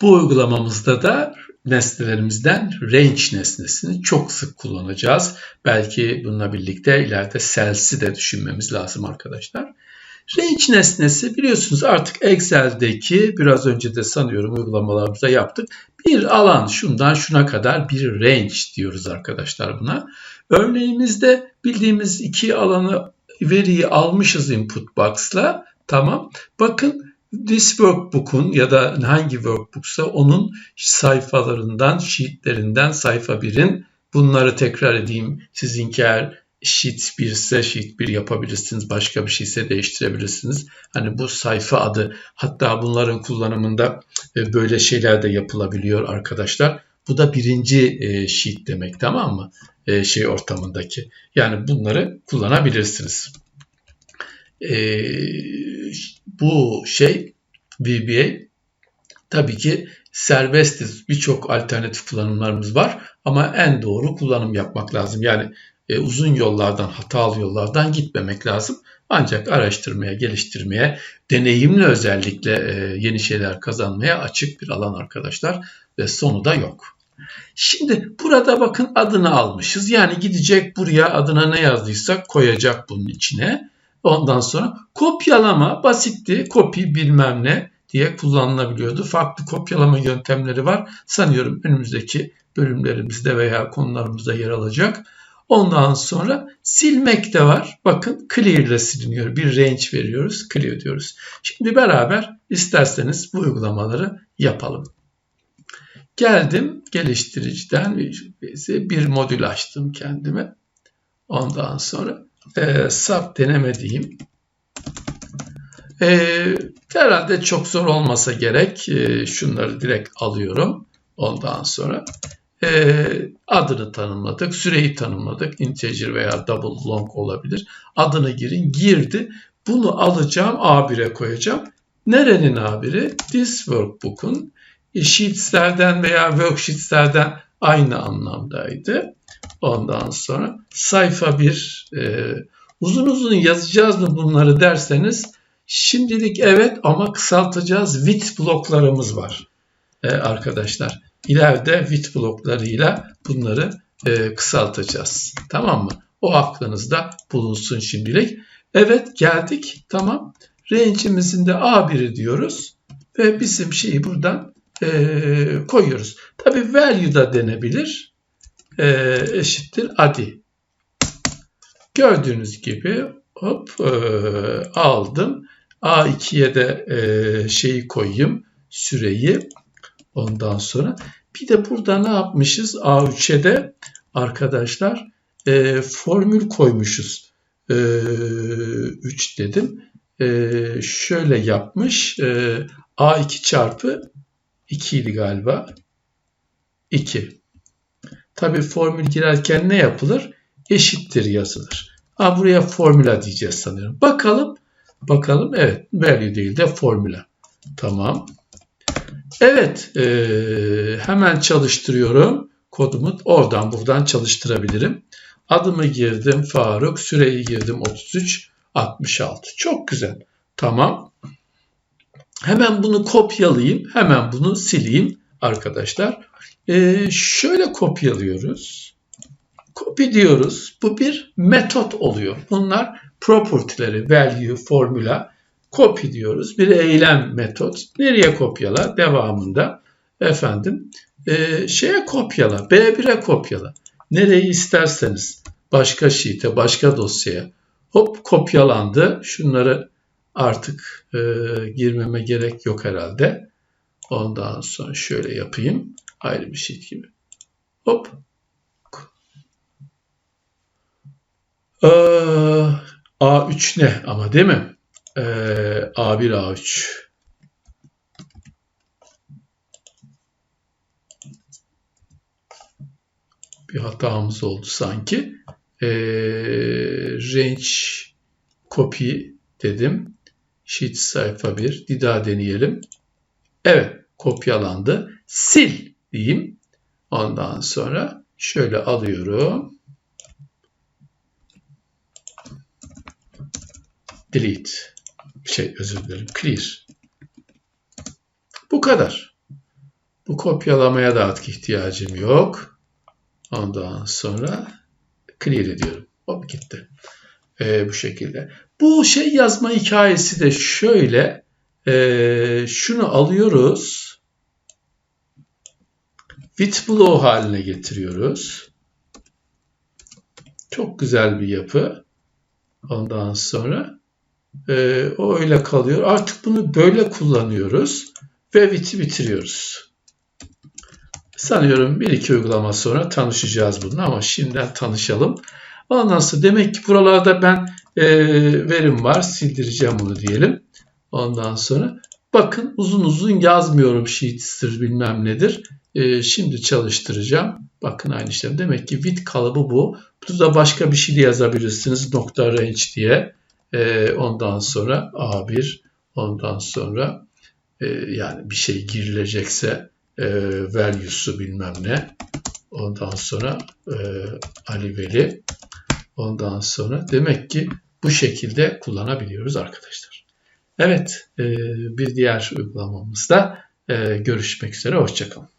Bu uygulamamızda da nesnelerimizden range nesnesini çok sık kullanacağız. Belki bununla birlikte ileride cells'i de düşünmemiz lazım arkadaşlar. Range nesnesi biliyorsunuz artık Excel'deki biraz önce de sanıyorum uygulamalarımızda yaptık. Bir alan şundan şuna kadar bir range diyoruz arkadaşlar buna. Örneğimizde bildiğimiz iki alanı veriyi almışız input box'la. Tamam. Bakın this workbook'un ya da hangi workbook'sa onun sayfalarından, sheetlerinden sayfa 1'in bunları tekrar edeyim. Sizinki eğer sheet 1 ise sheet 1 yapabilirsiniz. Başka bir şeyse değiştirebilirsiniz. Hani bu sayfa adı hatta bunların kullanımında e, böyle şeyler de yapılabiliyor arkadaşlar. Bu da birinci e, sheet demek tamam mı? E, şey ortamındaki. Yani bunları kullanabilirsiniz. Bu şey VBA tabii ki serbestiz. Birçok alternatif kullanımlarımız var ama en doğru kullanım yapmak lazım. Yani e, uzun yollardan, hatalı yollardan gitmemek lazım. Ancak araştırmaya, geliştirmeye, deneyimli özellikle e, yeni şeyler kazanmaya açık bir alan arkadaşlar ve sonu da yok. Şimdi burada bakın adını almışız. Yani gidecek buraya adına ne yazdıysak koyacak bunun içine. Ondan sonra kopyalama basitti. Copy bilmem ne diye kullanılabiliyordu. Farklı kopyalama yöntemleri var. Sanıyorum önümüzdeki bölümlerimizde veya konularımızda yer alacak. Ondan sonra silmek de var. Bakın clear ile siliniyor. Bir range veriyoruz. Clear diyoruz. Şimdi beraber isterseniz bu uygulamaları yapalım. Geldim geliştiriciden bir modül açtım kendime. Ondan sonra e, sap deneme. E, herhalde çok zor olmasa gerek. E, şunları direkt alıyorum. Ondan sonra e, adını tanımladık, süreyi tanımladık. Integer veya double long olabilir. Adını girin, girdi. Bunu alacağım, A1'e koyacağım. Nerenin A1'i? This workbook'un sheetslerden veya worksheetslerden aynı anlamdaydı. Ondan sonra sayfa 1 e, uzun uzun yazacağız mı bunları derseniz şimdilik evet ama kısaltacağız. Width bloklarımız var e, arkadaşlar. İleride width bloklarıyla bunları e, kısaltacağız. Tamam mı? O aklınızda bulunsun şimdilik. Evet geldik. Tamam. Range'imizin de A1'i diyoruz. Ve bizim şeyi buradan e, koyuyoruz. Tabi value da denebilir e, eşittir adi. Gördüğünüz gibi hop e, aldım. A2'ye de e, şeyi koyayım süreyi. Ondan sonra bir de burada ne yapmışız? A3'e de arkadaşlar e, formül koymuşuz. E, 3 dedim. E, şöyle yapmış. E, A2 çarpı 2 idi galiba. 2. Tabi formül girerken ne yapılır? Eşittir yazılır. Ha, buraya formüla diyeceğiz sanıyorum. Bakalım. Bakalım. Evet. Value değil de formüla. Tamam. Evet. E, hemen çalıştırıyorum. Kodumu oradan buradan çalıştırabilirim. Adımı girdim Faruk. Süreyi girdim 33. 66. Çok güzel. Tamam. Hemen bunu kopyalayayım. Hemen bunu sileyim arkadaşlar. Ee, şöyle kopyalıyoruz. Copy diyoruz. Bu bir metot oluyor. Bunlar property'leri, value, formula. Copy diyoruz. Bir eylem metot. Nereye kopyala? Devamında efendim e, şeye kopyala. B1'e kopyala. Nereyi isterseniz. Başka sheet'e, başka dosyaya. Hop kopyalandı. Şunları artık e, girmeme gerek yok herhalde. Ondan sonra şöyle yapayım. Ayrı bir sheet gibi. Hop. Ee, A3 ne ama değil mi? Ee, A1 A3. Bir hatamız oldu sanki. Ee, range copy dedim. Sheet sayfa 1. Bir daha deneyelim. Evet kopyalandı. Sil diyeyim. Ondan sonra şöyle alıyorum. Delete. Şey özür dilerim. Clear. Bu kadar. Bu kopyalamaya da artık ihtiyacım yok. Ondan sonra clear ediyorum. Hop gitti. Ee, bu şekilde. Bu şey yazma hikayesi de şöyle. Ee, şunu alıyoruz. With blow haline getiriyoruz. Çok güzel bir yapı. Ondan sonra e, o öyle kalıyor. Artık bunu böyle kullanıyoruz ve vit'i bitiriyoruz. Sanıyorum bir iki uygulama sonra tanışacağız bununla ama şimdiden tanışalım. Ondan sonra demek ki buralarda ben e, verim var sildireceğim bunu diyelim. Ondan sonra bakın uzun uzun yazmıyorum sheets'tir bilmem nedir. E, şimdi çalıştıracağım. Bakın aynı işlem. Demek ki with kalıbı bu. Burada başka bir şey de yazabilirsiniz. Nokta range diye. E, ondan sonra A1 ondan sonra e, yani bir şey girilecekse e, value'su bilmem ne. Ondan sonra e, Ali Veli. Ondan sonra demek ki bu şekilde kullanabiliyoruz arkadaşlar. Evet e, bir diğer uygulamamızda e, görüşmek üzere. Hoşçakalın.